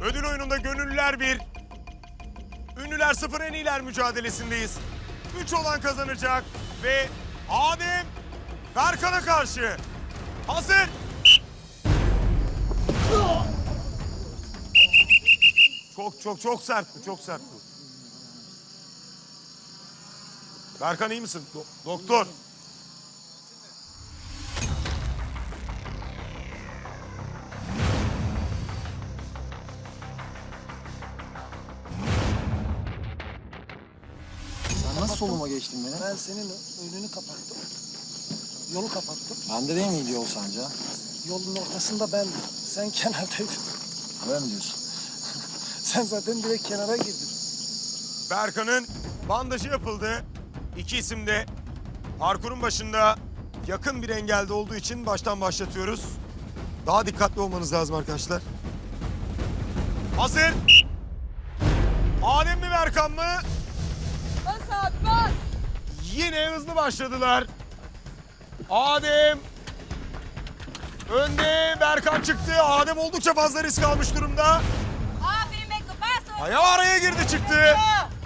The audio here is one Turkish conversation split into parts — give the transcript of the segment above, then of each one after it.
Ödül oyununda gönüllüler bir, ünlüler sıfır en iyiler mücadelesindeyiz. Üç olan kazanacak ve Adem Berkan'a karşı hazır. Çok çok çok sert bu, çok sert bu. Berkan iyi misin? Do- doktor. Nasıl soluma geçtin beni? Ben senin önünü kapattım. Yolu kapattım. Bende değil miydi yol sence? Yolun ortasında ben. Sen kenardaydın. Öyle mi diyorsun? Sen zaten direkt kenara girdin. Berkan'ın bandajı yapıldı. İki isim de parkurun başında yakın bir engelde olduğu için baştan başlatıyoruz. Daha dikkatli olmanız lazım arkadaşlar. Hazır. Adem mi Berkan mı? Yine hızlı başladılar. Adem önde Berkan çıktı. Adem oldukça fazla risk almış durumda. Ayağı araya girdi çıktı.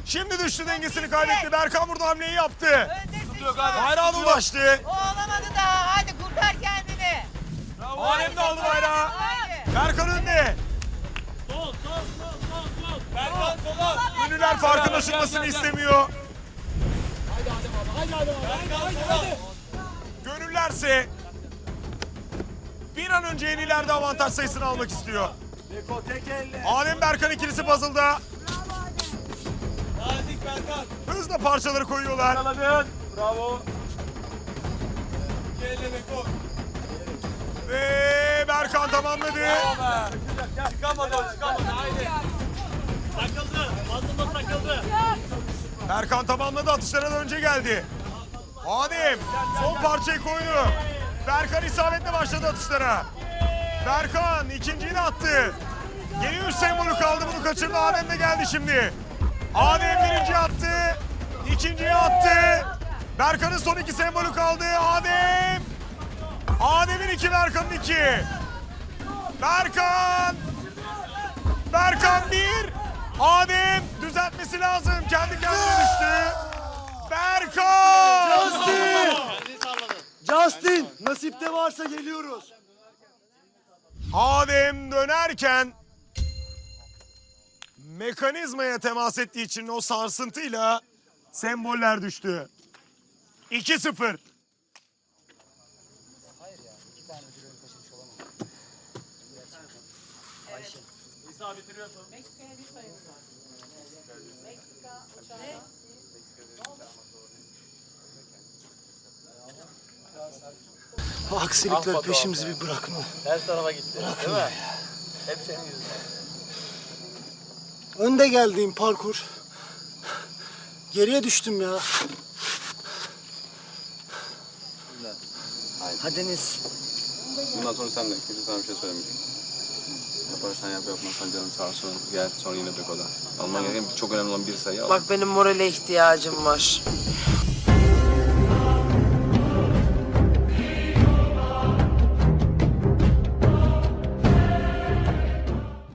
Şimdi düştü dengesini kaybetti. Berkan burada hamleyi yaptı. Bayrağına ulaştı. O olamadı daha. Hadi kurtar kendini. Adem de aldı bayrağı. Berkan önde. Ünlüler farklılaşılmasını istemiyor. Gönüllerse bir an önce en ileride avantaj sayısını almak istiyor. Adem Berkan ikilisi puzzle'da. Hızla parçaları koyuyorlar. Ve Berkan tamamladı. Berkan tamamladı atışlara önce geldi. Adem son parçayı koydu. Berkan isabetle başladı atışlara. Berkan ikinciyi de attı. Üç sembolü kaldı bunu kaçırdı. Adem de geldi şimdi. Adem birinci attı. ikinciyi attı. Berkan'ın son iki sembolü kaldı. Adem. Adem'in iki, Berkan'ın iki. Berkan. Berkan bir. Adem düzeltmesi lazım. Kendi kendine. Berkan. Justin! Nasipte varsa geliyoruz. Adem dönerken mekanizmaya temas ettiği için o sarsıntıyla semboller düştü. 2-0. Aksilikler peşimizi bir bırakma. Her tarafa gitti. Değil mi? Hep senin yüzünden. Önde geldiğim parkur. Geriye düştüm ya. Hadi Deniz. Bundan sonra sen de kimse sana bir şey söylemeyecek. Yaparsan yap yapmazsan canın sağ olsun. Gel sonra yine Beko'da. Alman gereken çok önemli olan bir sayı al. Bak benim morale ihtiyacım var.